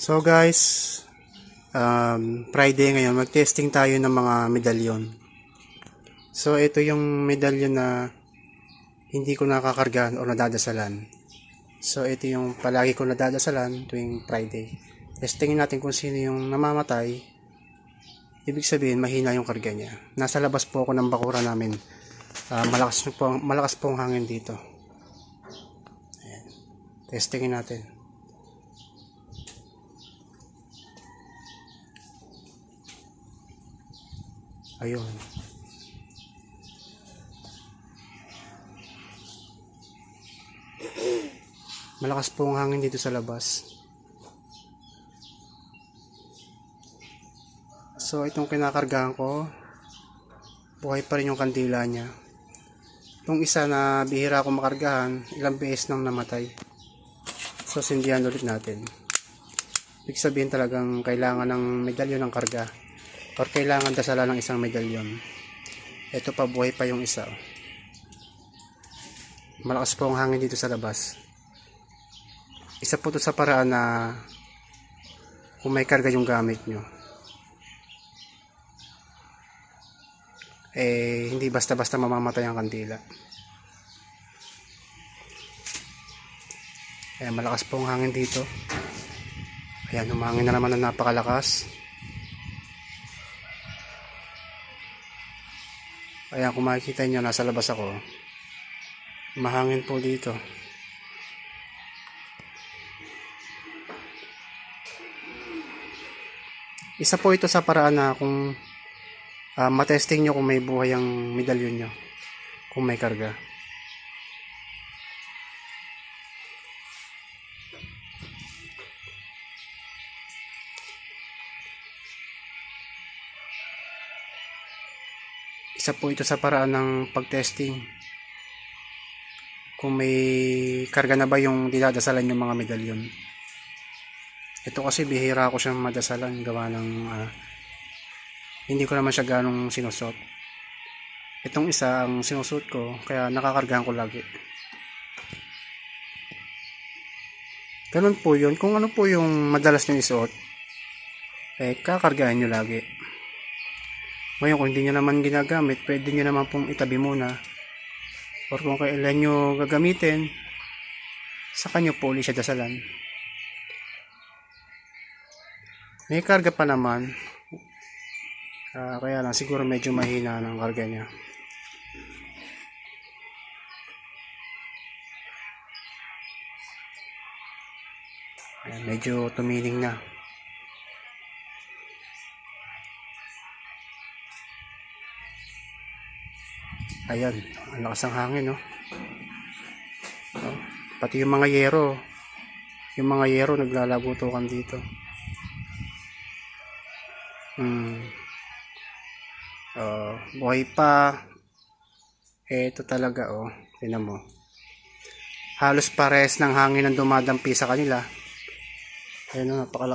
So guys, um, Friday ngayon, mag-testing tayo ng mga medalyon. So ito yung medalyon na hindi ko nakakargahan o nadadasalan. So ito yung palagi ko nadadasalan tuwing Friday. Testingin natin kung sino yung namamatay. Ibig sabihin, mahina yung karga niya. Nasa labas po ako ng bakura namin. Ah, malakas, po, malakas po ang hangin dito. Ayan. Testingin natin. Ayun. Malakas po ang hangin dito sa labas. So, itong kinakargahan ko, buhay pa rin yung kandila niya. Itong isa na bihira ko makargahan, ilang beses nang namatay. So, sindihan ulit natin. Ibig sabihin talagang kailangan ng medalyon ng karga or kailangan dasala ng isang medalyon. Ito pa buhay pa yung isa. Malakas po ang hangin dito sa labas. Isa po to sa paraan na kung may karga yung gamit nyo. Eh, hindi basta-basta mamamatay ang kandila. Ayan, malakas po ang hangin dito. Ayan, humangin na naman na napakalakas. Ayan, kung makikita nyo, nasa labas ako. Mahangin po dito. Isa po ito sa paraan na kung ah, matesting nyo kung may buhay ang medalyon nyo. Kung may karga. Isa po ito sa paraan ng pag-testing. Kung may karga na ba yung dinadasalan yung mga medalyon. Ito kasi bihira ko siyang madasalan gawa ng ah, hindi ko naman siya ganong sinusot. Itong isa ang sinusot ko kaya nakakargahan ko lagi. Ganun po yun. Kung ano po yung madalas nyo isuot, eh kakargahan nyo lagi. Ngayon, kung hindi nyo naman ginagamit, pwede nyo naman pong itabi muna. Or kung kailan nyo gagamitin, saka nyo po ulit siya dasalan. May karga pa naman. Ah, kaya lang, siguro medyo mahina ng karga niya. Ayan, medyo tumiling na. Ayan, ang lakas ng hangin, no? Oh, pati yung mga yero, yung mga yero naglalagutukan dito. Hmm. Oh, buhay pa. Ito talaga, oh. Tingnan mo. Halos pares ng hangin ang dumadampi sa kanila. Ayan, oh, napakalakas.